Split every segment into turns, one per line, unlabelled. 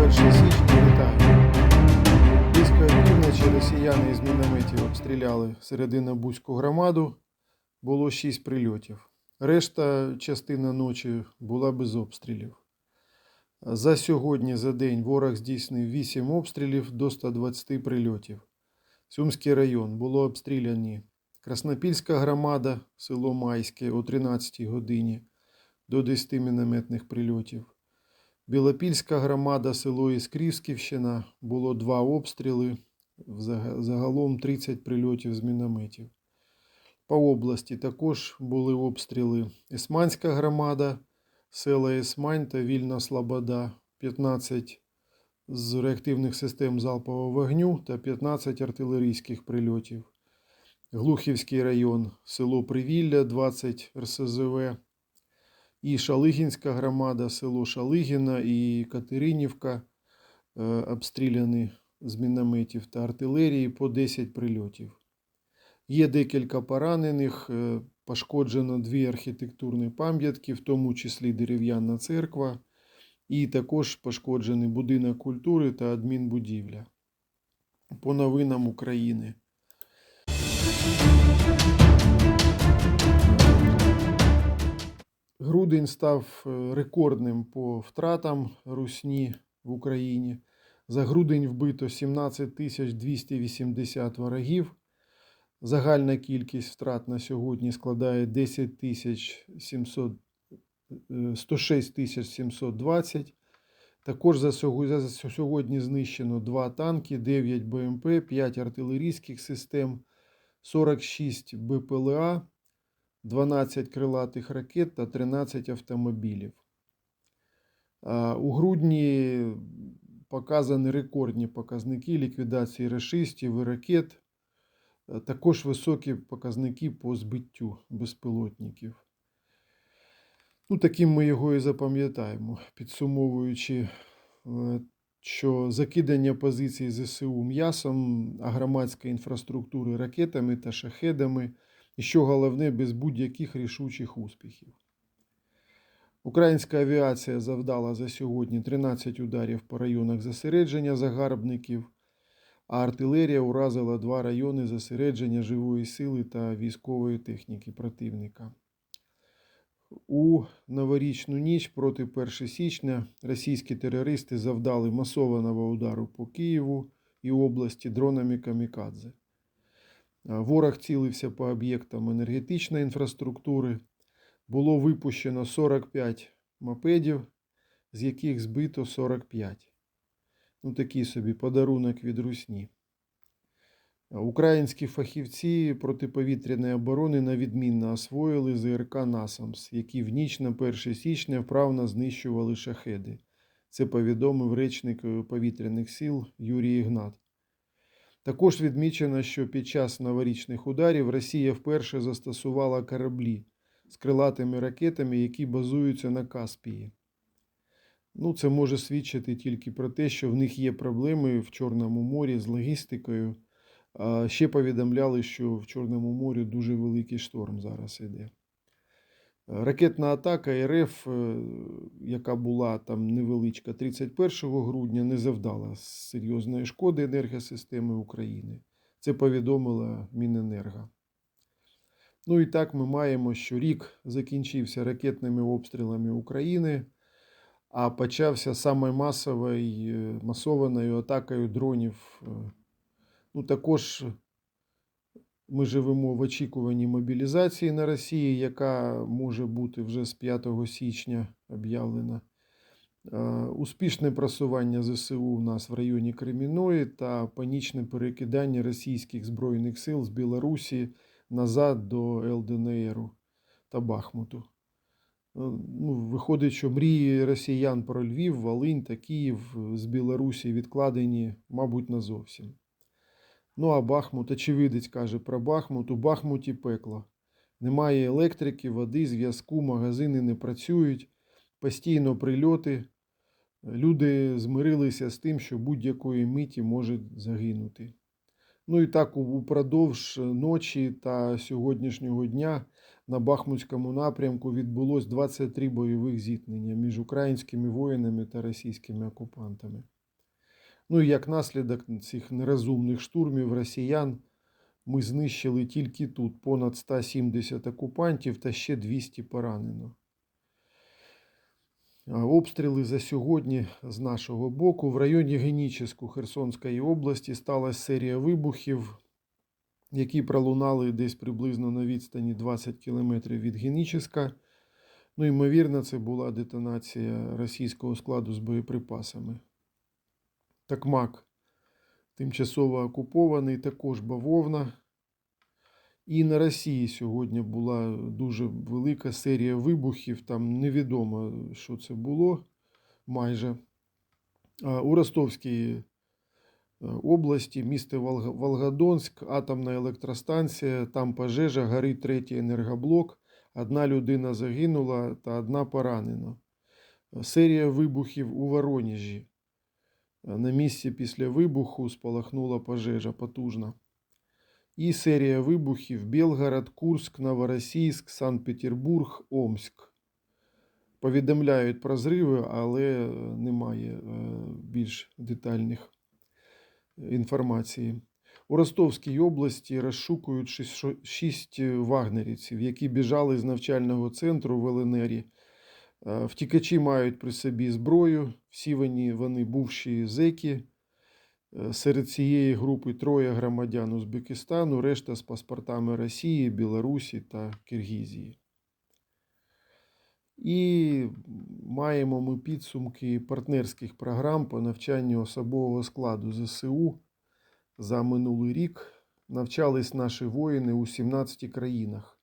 1 січня вітаю. Близько півночі росіяни із мінометів обстріляли серединобузьку громаду. Було 6 прильотів. Решта частина ночі була без обстрілів. За сьогодні за день ворог здійснив 8 обстрілів до 120 прильотів. Сумський район було обстріляні Краснопільська громада, село Майське о 13 годині до 10 мінометних прильотів. Білопільська громада, село Іскрівськівщина, було два обстріли, загалом 30 прильотів з мінометів. По області також були обстріли Ісманська громада, села Ісмань та Вільна Слобода, 15 з реактивних систем залпового вогню та 15 артилерійських прильотів. Глухівський район, село Привілля, 20 РСЗВ, і Шалигінська громада, село Шалигіна і Катеринівка е, обстріляні з мінометів та артилерії по 10 прильотів. Є декілька поранених, е, пошкоджено дві архітектурні пам'ятки, в тому числі дерев'яна церква, і також пошкоджений будинок культури та адмінбудівля. По новинам України. Грудень став е, рекордним по втратам русні в Україні. За грудень вбито 17 280 ворогів. Загальна кількість втрат на сьогодні складає 10 тисяч 700, е, 106 тисяч 720. Також за сьогодні знищено 2 танки, 9 БМП, 5 артилерійських систем, 46 БПЛА, 12 крилатих ракет та 13 автомобілів. У грудні показані рекордні показники ліквідації рашистів і ракет, також високі показники по збиттю безпілотників. Ну, таким ми його і запам'ятаємо, підсумовуючи, е, що закидання позицій ЗСУ м'ясом, а громадської інфраструктури ракетами та шахедами – і що головне, без будь-яких рішучих успіхів. Українська авіація завдала за сьогодні 13 ударів по районах зосередження загарбників, а артилерія уразила два райони зосередження живої сили та військової техніки противника. У новорічну ніч проти 1 січня російські терористи завдали масованого удару по Києву і області дронами Камікадзе. Ворог цілився по об'єктам енергетичної інфраструктури. Було випущено 45 мопедів, з яких збито 45. Ну, такий собі подарунок від Русні. Українські фахівці протиповітряної оборони навідмінно освоїли ЗРК Насамс, які в ніч на 1 січня вправно знищували шахеди. Це повідомив речник повітряних сил Юрій Ігнат. Також відмічено, що під час новорічних ударів Росія вперше застосувала кораблі з крилатими ракетами, які базуються на Каспії. Ну, це може свідчити тільки про те, що в них є проблеми в Чорному морі з логістикою. Ще повідомляли, що в Чорному морі дуже великий шторм зараз іде. Ракетна атака РФ, е, яка була там невеличка 31 грудня, не завдала серйозної шкоди енергосистеми України. Це повідомила Міненерго. Ну і так ми маємо, що рік закінчився ракетними обстрілами України, а почався саме масовою, масованою атакою дронів. Ну, також ми живемо в очікуванні мобілізації на Росії, яка може бути вже з 5 січня об'явлена. Успішне просування ЗСУ у нас в районі Креміної та панічне перекидання російських збройних сил з Білорусі назад до ЛДНР та Бахмуту. Ну, Виходить, що мрії росіян про Львів, Волинь та Київ з Білорусі відкладені, мабуть, назовсім. Ну, а Бахмут, очевидець каже про Бахмут, у Бахмуті пекло. Немає електрики, води, зв'язку, магазини не працюють, постійно прильоти. Люди змирилися з тим, що будь-якої миті можуть загинути. Ну і так упродовж ночі та сьогоднішнього дня на Бахмутському напрямку відбулось 23 бойових зіткнення між українськими воїнами та російськими окупантами. Ну і як наслідок цих нерозумних штурмів росіян ми знищили тільки тут понад 170 окупантів та ще 200 поранено. Обстріли за сьогодні з нашого боку в районі Геніческу Херсонської області сталася серія вибухів, які пролунали десь приблизно на відстані 20 кілометрів від Геніческа. Ну, ймовірно, це була детонація російського складу з боєприпасами. Такмак тимчасово окупований, також бавовна. І на Росії сьогодні була дуже велика серія вибухів. Там невідомо, що це було майже. У Ростовській е, області, місто Волгодонськ, атомна електростанція, там пожежа, горить третій енергоблок. Одна людина загинула та одна поранена. Серія вибухів у Воронежі. На місці після вибуху спалахнула пожежа потужна. І серія вибухів Белгород, Курск, Новоросійськ, Санкт-Петербург, Омськ. Повідомляють про зриви, але немає е, більш детальних інформації. У Ростовській області розшукують шість- вагнерівців, які біжали з навчального центру в ЛНРі. Е, Втікачі мають при собі зброю, всі вони, вони бувші зеки. Е, Серед цієї групи троє громадян Узбекистану, решта з паспортами Росії, Білорусі та Киргізії. І маємо ми підсумки партнерських програм по навчанню особового складу ЗСУ за минулий рік. Навчались наші воїни у 17 країнах.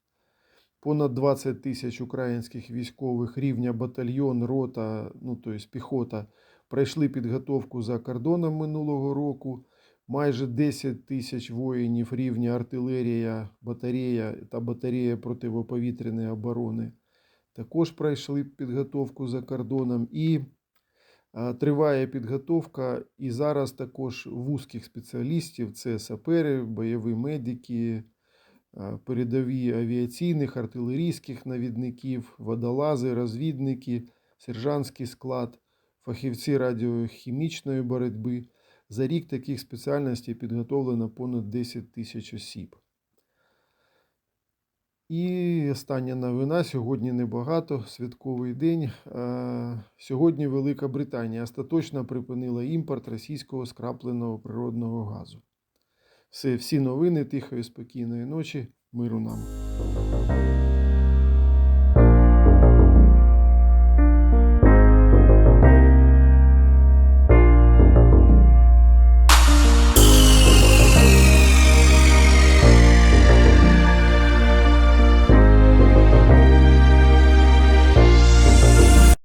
Понад 20 тисяч українських військових рівня батальйон, рота, ну тобто піхота, пройшли підготовку за кордоном минулого року. Майже 10 тисяч воїнів рівня артилерія, батарея та батарея противоповітряної оборони також пройшли підготовку за кордоном. І триває підготовка і зараз також вузьких спеціалістів: це сапери, бойові медики, передові авіаційних, артилерійських навідників, водолази, розвідники, сержантський склад, фахівці радіохімічної боротьби. За рік таких спеціальностей підготовлено понад 10 тисяч осіб. І остання новина. Сьогодні небагато, святковий день. Е, Сьогодні Велика Британія остаточно припинила імпорт російського скрапленого природного газу. Все, всі новини тихої, спокійної ночі. Миру нам.